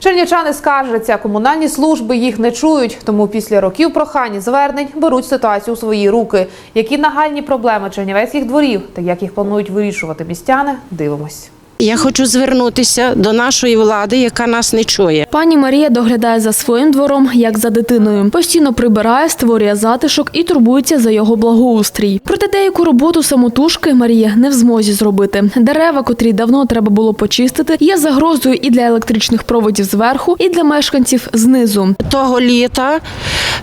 Чернівчани скаржаться, комунальні служби їх не чують, тому після років прохань звернень беруть ситуацію у свої руки. Які нагальні проблеми чернівецьких дворів та як їх планують вирішувати містяни, дивимось. Я хочу звернутися до нашої влади, яка нас не чує. Пані Марія доглядає за своїм двором, як за дитиною. Постійно прибирає, створює затишок і турбується за його благоустрій. Проте деяку роботу самотужки Марія не в змозі зробити. Дерева, котрі давно треба було почистити, є загрозою і для електричних проводів зверху, і для мешканців знизу. Того літа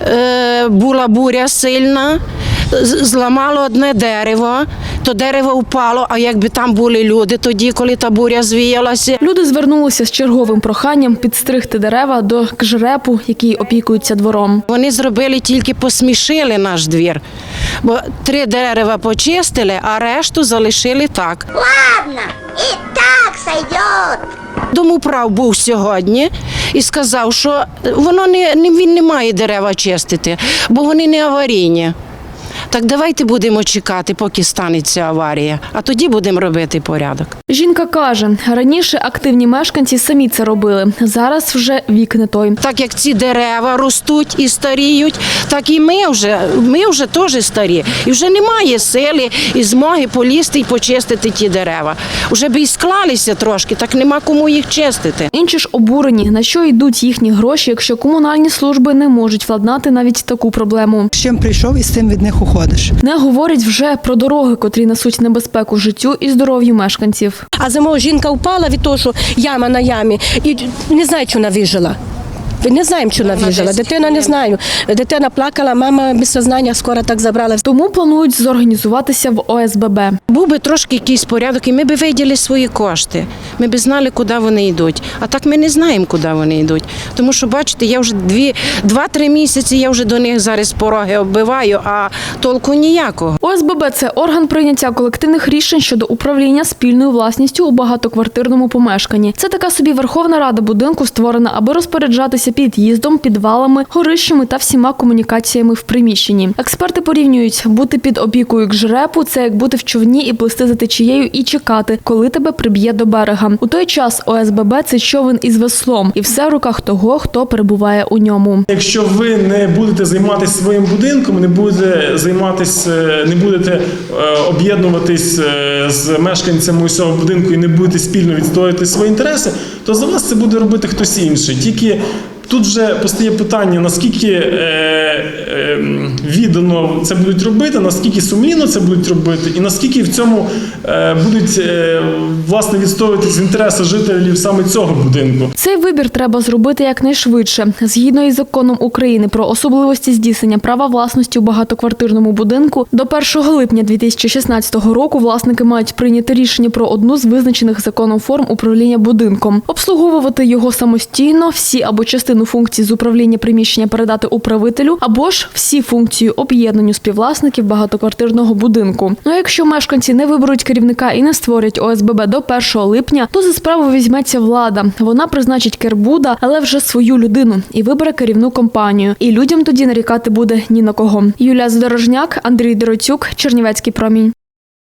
е, була буря сильна, зламало одне дерево, то дерево впало. А якби там були люди тоді, коли та буря звіялася, Люди звернулися з черговим проханням підстригти дерева до кжрепу, який опікується двором. вони зробили тільки посмішили наш двір. Бо три дерева почистили, а решту залишили так. Ладно, и так сойдет. Домоправ був сьогодні і сказав, що воно не він не має дерева чистити, бо вони не аварійні. Так давайте будемо чекати, поки станеться аварія, а тоді будемо робити порядок. Жінка каже, раніше активні мешканці самі це робили. Зараз вже вік не той. Так як ці дерева ростуть і старіють, так і ми вже, ми вже теж старі. І вже немає сили і змоги полізти і почистити ті дерева. Вже би і склалися трошки, так нема кому їх чистити. Інші ж обурені, на що йдуть їхні гроші, якщо комунальні служби не можуть владнати навіть таку проблему. З чим прийшов і з цим від них уходиш. Не говорять вже про дороги, котрі несуть небезпеку життю і здоров'ю мешканців. А зимою жінка впала від того, що яма на ямі, і не знаю, чи вона вижила. Не знаємо, чи вона вижила. Дитина не знаю. Дитина плакала, мама без сознання скоро так забрала. Тому планують зорганізуватися в ОСББ. Був би трошки якийсь порядок, і ми б виділи свої кошти. Ми б знали, куди вони йдуть. А так ми не знаємо, куди вони йдуть. Тому що, бачите, я вже дві, два-три місяці я вже до них зараз пороги оббиваю, а толку ніякого. ОСББ це орган прийняття колективних рішень щодо управління спільною власністю у багатоквартирному помешканні. Це така собі Верховна Рада будинку, створена, аби розпоряджатися під'їздом, підвалами, горищами та всіма комунікаціями в приміщенні. Експерти порівнюють бути під опікою КЖРЕПу – це як бути в човні і плисти за течією і чекати, коли тебе приб'є до берега. У той час ОСББ – це човен із веслом, і все в руках того, хто перебуває у ньому. Якщо ви не будете займатися своїм будинком, не будете займатися, е, не будете е, об'єднуватись е, з мешканцями усього будинку і не будете спільно відстоювати свої інтереси, то за вас це буде робити хтось інший. Тільки тут вже постає питання, наскільки е, е, віддано це будуть робити, наскільки сумлінно це будуть робити, і наскільки в цьому е, будуть е, власне відстоюватись інтереси жителів саме цього будинку. Цей вибір треба зробити якнайшвидше. Згідно із законом України про особливості здійснення права власності у багатоквартирному будинку, до 1 липня 2016 року власники мають прийняти рішення про одну з визначених законом форм управління будинком, обслуговувати його самостійно, всі або частину функцій з управління приміщення передати управителю, або ж всі функції об'єднанню співвласників багатоквартирного будинку. Ну а якщо мешканці не виберуть керівника і не створять ОСББ до 1 липня, то за справу візьметься влада. Вона призначить кербуда, але вже свою людину і вибере керівну компанію. І людям тоді нарікати буде ні на кого. Юлія Задорожняк, Андрій Доротюк, Чернівецький промінь.